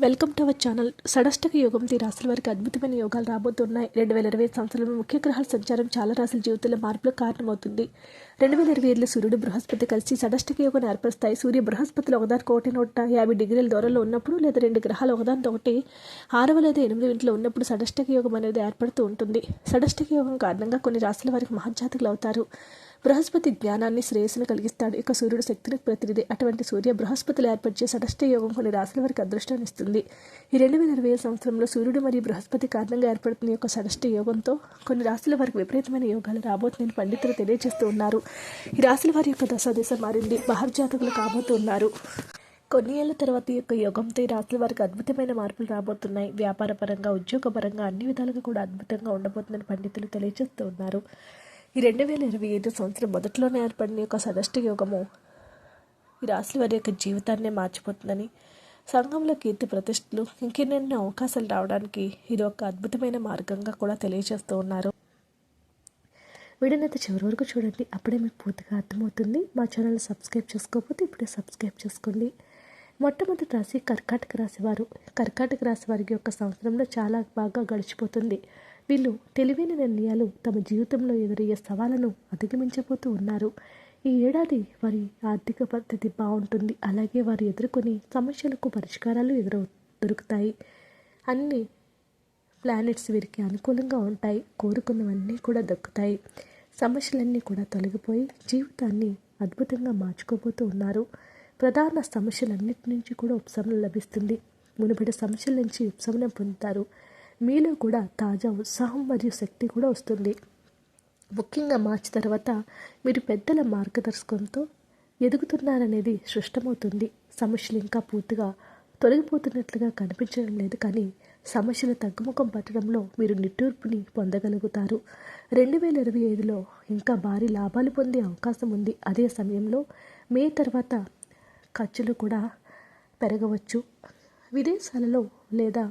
Welcome to our channel. షడష్టక యోగం తీ రాశుల వారికి అద్భుతమైన యోగాలు రాబోతున్నాయి. రెండు వేల ఇరవై సంవత్సరంలో ముఖ్య గ్రహాల సంచారం చాలా రాశుల జీవితంలో మార్పులకు కారణమవుతుంది. రెండు వేల ఇరవై ఏడులో సూర్యుడు బృహస్పతి కలిసి సడష్టక యోగాన్ని ఏర్పరుస్తాయి. సూర్య బృహస్పతిలో ఒకదానికి ఒకటి నూట యాభై డిగ్రీల దూరంలో ఉన్నప్పుడు లేదా రెండు గ్రహాలు ఒకదానితో ఒకటి ఆరవ లేదా ఎనిమిది ఇంట్లో ఉన్నప్పుడు సడష్టక యోగం అనేది ఏర్పడుతూ ఉంటుంది. సడష్టక యోగం కారణంగా కొన్ని రాశుల వారికి మహజ్జాతకులు అవుతారు. బృహస్పతి జ్ఞానాన్ని శ్రేయస్సును కలిగిస్తాడు. ఇక సూర్యుడు శక్తిని ప్రతినిధి. అటువంటి సూర్య బృహస్పతులు ఏర్పరిచే సదష్ట యోగం కొన్ని రాశుల వారికి అదృష్టాన్ని ఇస్తుంది. ఈ రెండు వేల ఇరవై సంవత్సరంలో సూర్యుడు మరియు బృహస్పతి కారణంగా ఏర్పడుతున్న యొక్క సదష్ట యోగంతో కొన్ని రాశుల వారికి విపరీతమైన యోగాలు రాబోతుందని పండితులు తెలియజేస్తూ ఉన్నారు. ఈ రాశుల వారి యొక్క దశ దిశ మారింది బహర్జాతకులు కాబోతున్నారు కొన్ని ఏళ్ళ తర్వాత ఈ యొక్క యోగంతో ఈ రాత్రి వారికి అద్భుతమైన మార్పులు రాబోతున్నాయి. వ్యాపారపరంగా ఉద్యోగపరంగా అన్ని విధాలుగా కూడా అద్భుతంగా ఉండబోతుందని పండితులు తెలియజేస్తూ ఉన్నారు. ఈ రెండు వేల ఇరవై ఐదు సంవత్సరం మొదట్లోనే ఏర్పడిన యొక్క సదష్ట యోగము ఈ రాశుల వారి యొక్క జీవితాన్నే మార్చిపోతుందని సంఘంలో కీర్తి ప్రతిష్టలు ఇంకెన్నెన్నో అవకాశాలు రావడానికి ఇది ఒక అద్భుతమైన మార్గంగా కూడా తెలియజేస్తూ ఉన్నారు. వీడినైతే చివరి వరకు చూడండి. అప్పుడే మీకు పూర్తిగా అర్థమవుతుంది. మా ఛానల్ సబ్స్క్రైబ్ చేసుకోకపోతే ఇప్పుడే సబ్స్క్రైబ్ చేసుకోండి. మొట్టమొదటి రాశి కర్కాటక రాశి వారు. కర్కాటక రాశి వారికి యొక్క సంవత్సరంలో చాలా బాగా గడిచిపోతుంది. వీళ్ళు తెలివైన నిర్ణయాలు తమ జీవితంలో ఎదురయ్యే సవాళ్ళను అధిగమించబోతూ ఉన్నారు. ఈ ఏడాది వారి ఆర్థిక పద్ధతి బాగుంటుంది. అలాగే వారు ఎదుర్కొని సమస్యలకు పరిష్కారాలు ఎదురు దొరుకుతాయి. అన్ని ప్లానెట్స్ వీరికి అనుకూలంగా ఉంటాయి. కోరుకున్నవన్నీ కూడా దక్కుతాయి. సమస్యలన్నీ కూడా తొలగిపోయి జీవితాన్ని అద్భుతంగా మార్చుకోబోతూ ఉన్నారు. ప్రధాన సమస్యలన్నిటి నుంచి కూడా ఉపశమనం లభిస్తుంది. మునుపటి సమస్యల నుంచి ఉపశమనం పొందుతారు. మీలో కూడా తాజా ఉత్సాహం మరియు శక్తి కూడా వస్తుంది. ముఖ్యంగా మార్చి తర్వాత మీరు పెద్దల మార్గదర్శకంతో ఎదుగుతున్నారనేది స్పష్టమవుతుంది. సమస్యలు ఇంకా పూర్తిగా తొలగిపోతున్నట్లుగా కనిపించడం లేదు కానీ సమస్యలు తగ్గుముఖం పట్టడంలో మీరు నిట్టూర్పుని పొందగలుగుతారు. రెండు వేల ఇరవై ఐదులో ఇంకా భారీ లాభాలు పొందే అవకాశం ఉంది. అదే సమయంలో మే తర్వాత ఖర్చులు కూడా పెరగవచ్చు. విదేశాలలో లేదా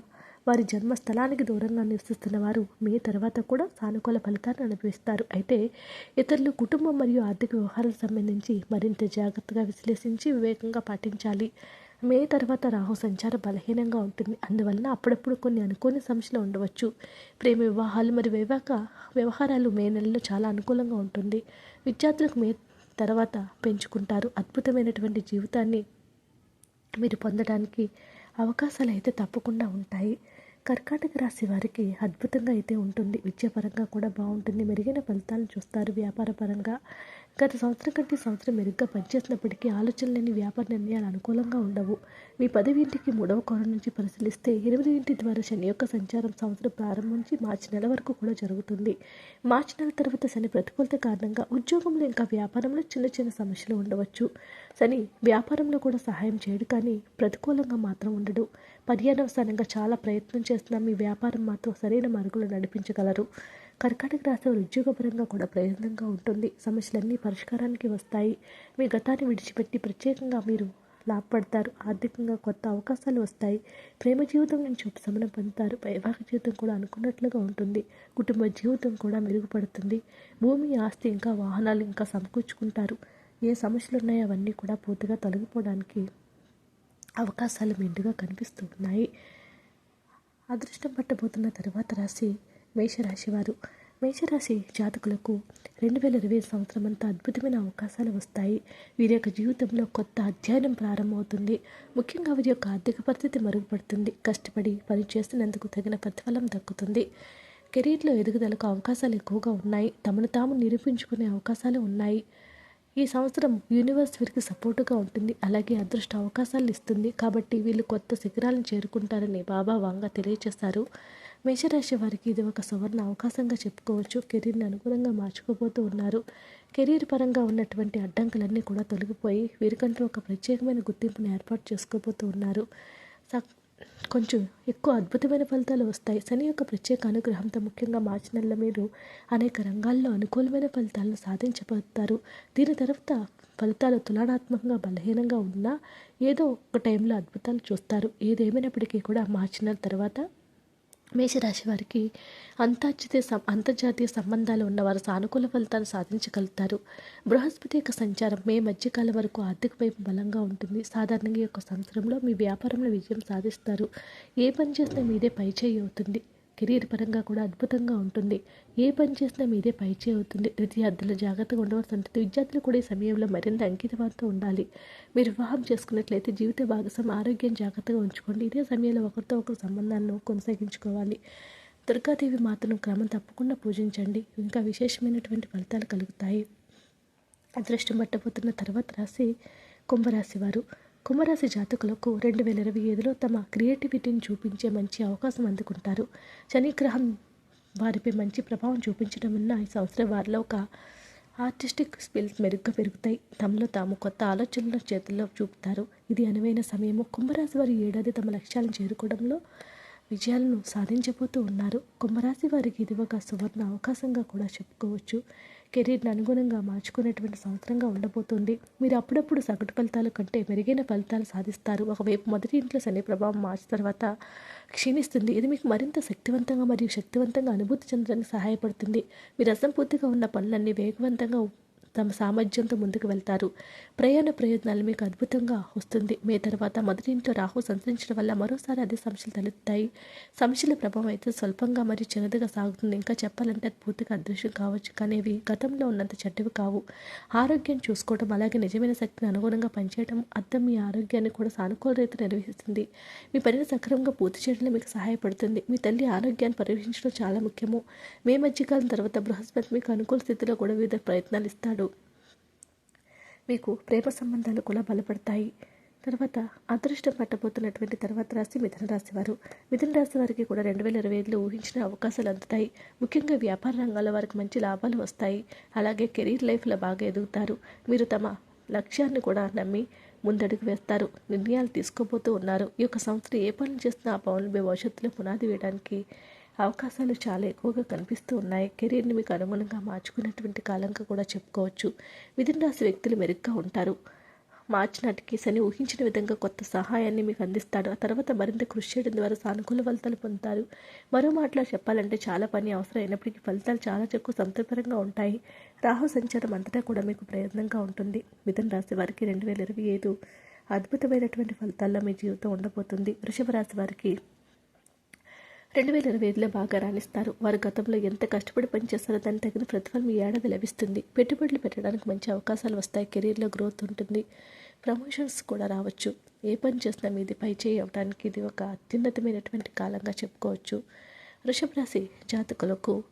వారి జన్మస్థలానికి దూరంగా నివసిస్తున్న వారు మే తర్వాత కూడా సానుకూల ఫలితాన్ని అనుభవిస్తారు. అయితే ఇతరులు కుటుంబం మరియు ఆర్థిక వ్యవహారాలకు సంబంధించి మరింత జాగ్రత్తగా విశ్లేషించి వివేకంగా పాటించాలి. మే తర్వాత రాహు సంచారం బలహీనంగా ఉంటుంది. అందువలన అప్పుడప్పుడు కొన్ని అనుకోని సమస్యలు ఉండవచ్చు. ప్రేమ వివాహాలు మరియు వివాహ వ్యవహారాలు మే నెలలో చాలా అనుకూలంగా ఉంటుంది. విద్యార్థులకు మే తర్వాత పెంచుకుంటారు. అద్భుతమైనటువంటి జీవితాన్ని మీరు పొందడానికి అవకాశాలు అయితే తప్పకుండా ఉంటాయి. కర్కాటక రాశి వారికి అద్భుతంగా అయితే ఉంటుంది. విద్యాపరంగా కూడా బాగుంటుంది. మెరుగైన ఫలితాలు చూస్తారు. వ్యాపారపరంగా గత సంవత్సరం కంటే సంవత్సరం మెరుగ్గా పనిచేసినప్పటికీ ఆలోచన లేని వ్యాపార నిర్ణయాలు అనుకూలంగా ఉండవు. మీ పదవి ఇంటికి మూడవ కోణం నుంచి పరిశీలిస్తే ఎనిమిది ఇంటి ద్వారా శని యొక్క సంచారం సంవత్సరం ప్రారంభం నుంచి మార్చి నెల వరకు కూడా జరుగుతుంది. మార్చి నెల తర్వాత శని ప్రతికూలత కారణంగా ఉద్యోగంలో ఇంకా వ్యాపారంలో చిన్న చిన్న సమస్యలు ఉండవచ్చు. శని వ్యాపారంలో కూడా సహాయం చేయడు కానీ ప్రతికూలంగా మాత్రం ఉండడు. పర్యావసానంగా చాలా ప్రయత్నం చేస్తున్న మీ వ్యాపారం మాత్రం సరైన మార్గంలో నడిపించగలరు. కర్కాటక రాశి ఉద్యోగపరంగా కూడా ప్రయోజనంగా ఉంటుంది. సమస్యలన్నీ పరిష్కారానికి వస్తాయి. మీ గతాన్ని విడిచిపెట్టి ప్రత్యేకంగా మీరు లాభపడతారు. ఆర్థికంగా కొత్త అవకాశాలు వస్తాయి. ప్రేమ జీవితం నుంచి ఉపశమనం పొందుతారు. వైవాహిక జీవితం కూడా అనుకున్నట్లుగా ఉంటుంది. కుటుంబ జీవితం కూడా మెరుగుపడుతుంది. భూమి ఆస్తి ఇంకా వాహనాలు ఇంకా సమకూర్చుకుంటారు. ఏ సమస్యలు ఉన్నాయో అవన్నీ కూడా పూర్తిగా తొలగిపోవడానికి అవకాశాలు మెండుగా కనిపిస్తూ ఉన్నాయి. అదృష్టం పట్టబోతున్న తర్వాత రాసి మేషరాశి వారు మేషరాశి జాతకులకు రెండు వేల ఇరవై సంవత్సరం అంతా అద్భుతమైన అవకాశాలు వస్తాయి. వీరి యొక్క జీవితంలో కొత్త అధ్యయనం ప్రారంభమవుతుంది. ముఖ్యంగా వీరి యొక్క ఆర్థిక పరిస్థితి మెరుగుపడుతుంది. కష్టపడి పని చేస్తున్నందుకు తగిన ప్రతిఫలం దక్కుతుంది. కెరీర్లో ఎదుగుదలకు అవకాశాలు ఎక్కువగా ఉన్నాయి. తమను తాము నిరూపించుకునే అవకాశాలు ఉన్నాయి. ఈ సంవత్సరం యూనివర్స్ వీరికి సపోర్టుగా ఉంటుంది. అలాగే అదృష్ట అవకాశాలు ఇస్తుంది. కాబట్టి వీళ్ళు కొత్త శిఖరాలను చేరుకుంటారని బాబా వాంగా తెలియజేస్తారు మేషరాశి వారికి ఇది ఒక సువర్ణ అవకాశంగా చెప్పుకోవచ్చు. కెరీర్ని అనుకూలంగా మార్చుకోబోతూ ఉన్నారు. కెరీర్ పరంగా ఉన్నటువంటి అడ్డంకులన్నీ కూడా తొలగిపోయి వీరికంటూ ఒక ప్రత్యేకమైన గుర్తింపును ఏర్పాటు చేసుకోబోతూ ఉన్నారు. కొంచెం ఎక్కువ అద్భుతమైన ఫలితాలు వస్తాయి. శని యొక్క ప్రత్యేక అనుగ్రహంతో ముఖ్యంగా మార్చి నెలలో మీరు అనేక రంగాల్లో అనుకూలమైన ఫలితాలను సాధించబోతారు. దీని తర్వాత ఫలితాలు తులనాత్మకంగా బలహీనంగా ఉన్నా ఏదో ఒక టైంలో అద్భుతాలు చూస్తారు. ఏదేమైనప్పటికీ కూడా మార్చి నెల తర్వాత మేషరాశి వారికి అంతర్జాతీయ సం అంతర్జాతీయ సంబంధాలు ఉన్నవారు సానుకూల ఫలితాలు సాధించగలుగుతారు. బృహస్పతి యొక్క సంచారం మే మధ్యకాలం వరకు ఆర్థిక వైపు బలంగా ఉంటుంది. సాధారణంగా ఈ యొక్క సంవత్సరంలో మీ వ్యాపారంలో విజయం సాధిస్తారు. ఏ పని చేసినా మీదే పైచేయి అవుతుంది. కెరీర్ పరంగా కూడా అద్భుతంగా ఉంటుంది. ఏ పని చేసినా మీదే పైచే అవుతుంది. విద్యార్థులు జాగ్రత్తగా ఉండవలసి ఉంటుంది విద్యార్థులు కూడా ఈ సమయంలో మరింత అంకితవంతో ఉండాలి. మీరు వివాహం చేసుకున్నట్లయితే జీవిత భాగస్వామి ఆరోగ్యం జాగ్రత్తగా ఉంచుకోండి. ఇదే సమయంలో ఒకరితో ఒకరు సంబంధాలను కొనసాగించుకోవాలి. దుర్గాదేవి మాతను క్రమం తప్పకుండా పూజించండి. ఇంకా విశేషమైనటువంటి ఫలితాలు కలుగుతాయి. అదృష్టం పట్టబోతున్న తర్వాత రాశి కుంభరాశి వారు. కుంభరాశి జాతకులకు రెండు వేల ఇరవై ఐదులో తమ క్రియేటివిటీని చూపించే మంచి అవకాశం అందుకుంటారు. శనిగ్రహం వారిపై మంచి ప్రభావం చూపించడం వల్ల ఈ సంవత్సరం వారిలో ఒక ఆర్టిస్టిక్ స్కిల్స్ మెరుగ్గా పెరుగుతాయి. తమలో తాము కొత్త ఆలోచనల చేతుల్లో చూపుతారు. ఇది అనువైన సమయము. కుంభరాశి వారి ఏడాది తమ లక్ష్యాలను చేరుకోవడంలో విజయాలను సాధించబోతూ ఉన్నారు. కుంభరాశి వారికి ఇది ఒక సువర్ణ అవకాశంగా కూడా చెప్పుకోవచ్చు. కెరీర్ని అనుగుణంగా మార్చుకునేటువంటి సంవత్సరంగా ఉండబోతుంది. మీరు అప్పుడప్పుడు సగటు ఫలితాల కంటే మెరుగైన ఫలితాలు సాధిస్తారు. ఒకవైపు మొదటి ఇంట్లో శని ప్రభావం మార్చి తర్వాత క్షీణిస్తుంది. ఇది మీకు మరింత శక్తివంతంగా మరియు శక్తివంతంగా అనుభూతి చెందడానికి సహాయపడుతుంది. మీరు అసంపూర్తిగా ఉన్న పనులన్నీ వేగవంతంగా తమ సామర్థ్యంతో ముందుకు వెళ్తారు. ప్రయాణ ప్రయోజనాలు మీకు అద్భుతంగా వస్తుంది. మే తర్వాత మొదటి ఇంట్లో రాహు సంచరించడం వల్ల మరోసారి అదే సమస్యలు తలెత్తాయి. సమస్యల ప్రభావం అయితే స్వల్పంగా మరియు చిన్నదిగా సాగుతుంది. ఇంకా చెప్పాలంటే అది పూర్తిగా అదృశ్యం కావచ్చు. కానీ ఇవి గతంలో ఉన్నంత చెడ్డవి కావు. ఆరోగ్యం చూసుకోవడం అలాగే నిజమైన శక్తిని అనుగుణంగా పనిచేయడం అర్థం మీ ఆరోగ్యాన్ని కూడా సానుకూల రీతిలో నిర్వహిస్తుంది. మీ పనిని సక్రమంగా పూర్తి చేయడంలో మీకు సహాయపడుతుంది. మీ తల్లి ఆరోగ్యాన్ని పరిరక్షించడం చాలా ముఖ్యము. మే మధ్యకాలం తర్వాత బృహస్పతి మీకు అనుకూల స్థితిలో కూడా వివిధ ప్రయత్నాలు ఇస్తాడు. మీకు ప్రేమ సంబంధాలు కూడా బలపడతాయి. తర్వాత అదృష్టం పట్టబోతున్నటువంటి తర్వాత రాశి మిథున రాశి వారు. మిథున రాశి వారికి కూడా రెండు వేల ఇరవై ఐదులో ఊహించిన అవకాశాలు అందుతాయి. ముఖ్యంగా వ్యాపార రంగాల వారికి మంచి లాభాలు వస్తాయి. అలాగే కెరీర్ లైఫ్లో బాగా ఎదుగుతారు. మీరు తమ లక్ష్యాన్ని కూడా నమ్మి ముందడుగు వేస్తారు. నిర్ణయాలు తీసుకోబోతూ ఉన్నారు. ఈ యొక్క సంస్థ ఏ పనులు చేస్తున్నా ఆ పనులు భవిష్యత్తులో పునాది వేయడానికి అవకాశాలు చాలా ఎక్కువగా కనిపిస్తూ ఉన్నాయి. కెరీర్ని మీకు అనుగుణంగా మార్చుకున్నటువంటి కాలంగా కూడా చెప్పుకోవచ్చు. మిథున రాశి వ్యక్తులు మెరుగ్గా ఉంటారు. మార్చి నాటికి శని ఊహించిన విధంగా కొత్త సహాయాన్ని మీకు అందిస్తాడు. ఆ తర్వాత మరింత కృషి చేయడం ద్వారా సానుకూల ఫలితాలు పొందుతారు. మరో మాటలో చెప్పాలంటే చాలా పని అవసరం అయినప్పటికీ ఫలితాలు చాలా ఎక్కువ సంతృప్తికరంగా ఉంటాయి. రాహు సంచారం అంతటా కూడా మీకు ప్రయత్నంగా ఉంటుంది. మిథున రాశి వారికి రెండు వేల ఇరవై ఐదు అద్భుతమైనటువంటి ఫలితాల్లో మీ జీవితం ఉండబోతుంది. వృషభ రాశి వారికి రెండు వేల ఇరవై ఐదులో బాగా రాణిస్తారు. వారు గతంలో ఎంత కష్టపడి పనిచేస్తారో దానికి తగిన ప్రతిఫలం ఈ ఏడాది లభిస్తుంది. పెట్టుబడులు పెట్టడానికి మంచి అవకాశాలు వస్తాయి. కెరీర్లో గ్రోత్ ఉంటుంది. ప్రమోషన్స్ కూడా రావచ్చు. ఏ పని చేసినా మీది పై చేయడానికి ఇది ఒక అత్యున్నతమైనటువంటి కాలంగా చెప్పుకోవచ్చు. వృషభ రాశి జాతకులకు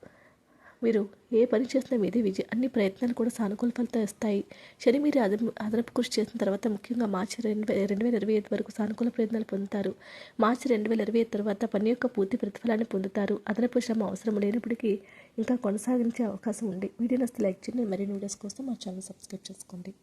మీరు ఏ పని చేసినా మీదే విజయ. అన్ని ప్రయత్నాలు కూడా సానుకూల ఫలితాలు ఇస్తాయి శని మీరు అదనపు అదనపు కృషి చేసిన తర్వాత ముఖ్యంగా మార్చి రెండు రెండు వేల ఇరవై ఐదు వరకు సానుకూల ప్రయత్నాలు పొందుతారు. మార్చి రెండు వేల ఇరవై ఐదు తర్వాత పని యొక్క పూర్తి ప్రతిఫలాన్ని పొందుతారు. అదనపు శ్రమ అవసరం లేనప్పటికీ ఇంకా కొనసాగించే అవకాశం ఉంది. వీడియో నస్తే లైక్ చేయండి. మరిన్ని వీడియోస్ కోసం మా ఛానల్ సబ్స్క్రైబ్ చేసుకోండి.